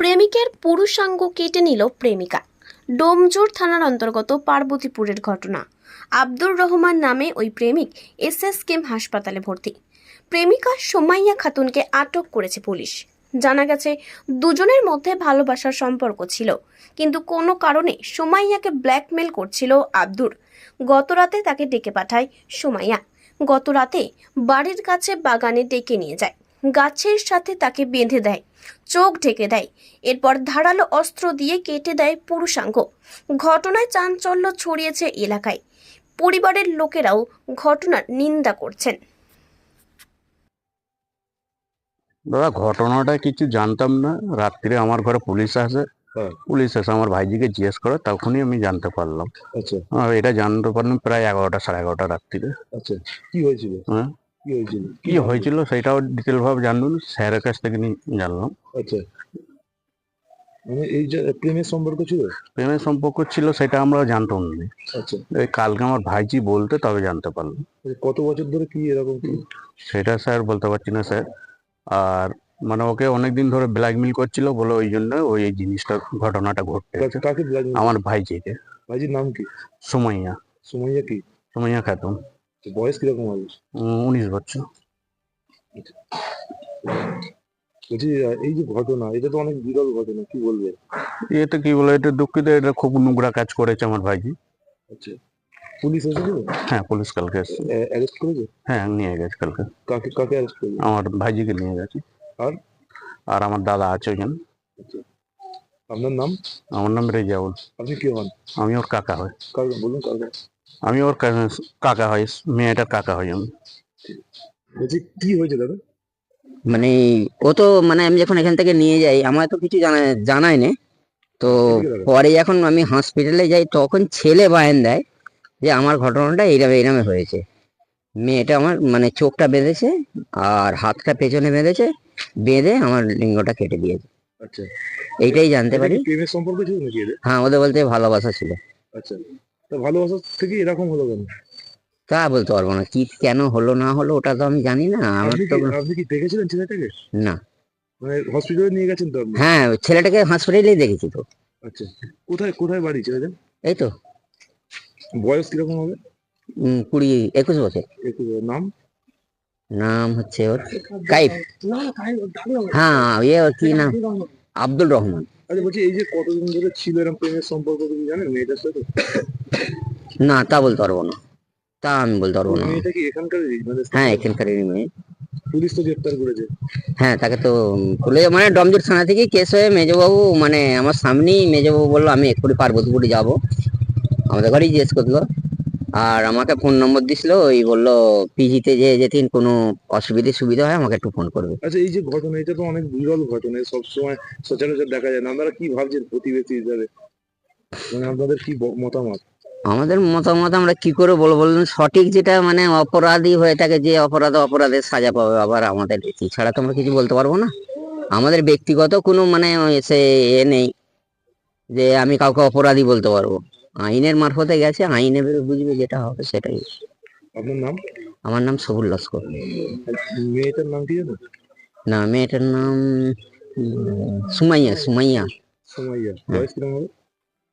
প্রেমিকের পুরুষাঙ্গ কেটে নিল প্রেমিকা। ডোমজোর থানার অন্তর্গত পার্বতীপুরের ঘটনা। আব্দুর রহমান নামে ওই প্রেমিক এসএস কেম হাসপাতালে ভর্তি। প্রেমিকা সোমাইয়া খাতুনকে আটক করেছে পুলিশ। জানা গেছে, দুজনের মধ্যে ভালোবাসার সম্পর্ক ছিল, কিন্তু কোনো কারণে সোমাইয়াকে ব্ল্যাকমেল করছিল আব্দুর। গতরাতে তাকে ডেকে পাঠায় সোমাইয়া। গত রাতে বাড়ির কাছে বাগানে ডেকে নিয়ে যায়। গাছের সাথে তাকে বেঁধে দেয় চোখ ঢেকে দেয়। এরপর ধারালো অস্ত্র দিয়ে কেটে দেয় পুরুষাঙ্গ। ঘটনায় চাঞ্চল্য ছড়িয়েছে এলাকায়। পরিবারের লোকেরাও ঘটনার নিন্দা করছেন। দাদা ঘটনাটা কিছু জানতাম না। রাত্রিরে আমার ঘরে পুলিশ আসে। হ্যাঁ। পুলিশ এসে আমার ভাইজিকে জিজ্ঞেস করে তখনই আমি জানতে পারলাম। আচ্ছা। এটা জানতে পারলাম প্রায় এগারোটা সাড়ে এগারোটা রাত্রিরে। আচ্ছা। কি হয়েছিল? হ্যাঁ। কি হয়েছিল? কি হয়েছিল সেটাও ডিটেল ভাবে জানলাম স্যারের কাছ থেকে জানলাম। আচ্ছা। মানে এই যে প্রেমের সম্পর্ক ছিল? প্রেমের সম্পর্ক ছিল সেটা আমরা জানতাম না। আচ্ছা। এই কালকে আমার ভাইজি বলতে তবে জানতে পারলাম। কত বছর ধরে কি এরকম কি? সেটা স্যার বলতে পারছি না স্যার। আর মানে ওকে অনেকদিন ধরে ব্ল্যাকমেল করছিল বলে ওই জন্য ওই এই জিনিসটা ঘটনাটা ঘটতে কাকে আমার ভাইজিকে। ভাইজির নাম কি? সুমাইয়া। সুমাইয়া কি? সুমাইয়া খাতুন। বয়স কীরকম হবে? উনিশ বছর। বলছি এই যে ঘটনা এটা তো অনেক বিরল ঘটনা কি বলবে? এটা কি বলে এটা দুঃখিত এটা খুব নোংরা কাজ করেছে আমার ভাইজি। আচ্ছা। পুলিশ এসেছিল? হ্যাঁ পুলিশ কালকে এসছে। অ্যারেস্ট করেছে? হ্যাঁ নিয়ে গেছে কালকে। কাকে কাকে অ্যারেস্ট করেছে আমার ভাইজিকে নিয়ে গেছে। আর? আর আমার দাদা আছে ওখানে আপনার নাম? আমার নাম রেজাউল। আপনি কি হন? আমি ওর কাকা হয়। কার বলুন কার আমি ওর কাকা হয় মেয়েটার কাকা হয় আমি। বলছি কি হয়েছে দাদা? মানে ও তো মানে আমি যখন এখান থেকে নিয়ে যাই আমার তো কিছু জানা জানাই না তো পরে যখন আমি হসপিটালে যাই তখন ছেলে বায়ান দেয় যে আমার ঘটনাটা এইরকম এইরকম হয়েছে। মেয়েটা আমার মানে চোখটা বেঁধেছে আর হাতটা পেছনে বেঁধেছে বেঁধে আমার লিঙ্গটা কেটে দিয়েছে। আচ্ছা। এইটাই জানতে পারি কি প্রেমের সম্পর্ক ছিল নাকি এদের? হ্যাঁ ওদের বলতে ভালোবাসা ছিল। আচ্ছা। তা ভালোবাসা থেকে এরকম হলো কেন? তা বলতে পারব না। কি কেন হলো না হলো ওটা তো আমি জানি না। আমার তো আপনি কি দেখেছিলেন ছেলেটাকে? না। মানে হসপিটালে নিয়ে গেছেন তো আপনি? হ্যাঁ ছেলেটাকে হসপিটালেই দেখেছি তো। আচ্ছা কোথায় কোথায় বাড়ি ছেলেদের? এই তো। বয়স কীরকম হবে? কুড়ি একুশ বছর। একটু নাম? নাম হচ্ছে ওর কাইফ। হ্যাঁ ইয়ে ওর কি নাম? আব্দুল রহমান। আচ্ছা বলছি এই যে কতদিন ধরে ছিল এরকম প্রেমের সম্পর্ক তুমি জানেন মেয়েটার সাথে? না তা বলতে পারব না। তা আমি বলতে পারব না। মেয়েটা কি এখানকারই? মানে হ্যাঁ এখানকারই মেয়ে। পুলিশ তো গ্রেপ্তার করেছে। হ্যাঁ তাকে তো বলে মানে ডমজুর থানা থেকে কেস হয়ে মেজবাবু মানে আমার সামনেই মেজবাবু বলল আমি এক্ষুনি পার্বতীপুরে যাব। আমাদের ঘরেই জিজ্ঞেস করল। আর আমাকে ফোন নম্বর দিছিল ওই বলল পিজিতে যে যেদিন কোনো অসুবিধে সুবিধা হয় আমাকে একটু ফোন করবে। আচ্ছা এই যে ঘটনা এটা তো অনেক বিরল ঘটনা সবসময় সচরাচর দেখা যায় না। আপনারা কি ভাবছেন প্রতিবেশী হিসাবে মানে আপনাদের কি মতামত? আমাদের মতামত আমরা কি করে বলব বলুন? সঠিক যেটা মানে অপরাধী হয়ে থাকে যে অপরাধ অপরাধের সাজা পাবে আবার আমাদের ছাড়া তো আমরা কিছু বলতে পারব না। আমাদের ব্যক্তিগত কোনো মানে সে এ নেই যে আমি কাউকে অপরাধী বলতে পারব। আইনের মারফতে গেছে আইনে বেরো বুঝবে যেটা হবে সেটাই। আপনার নাম? আমার নাম সবুল লস্কর। মেয়েটার নাম কি জানো না মেয়েটার নাম উম, সুমাইয়া সুমাইয়া। বয়স কীরকম হবে?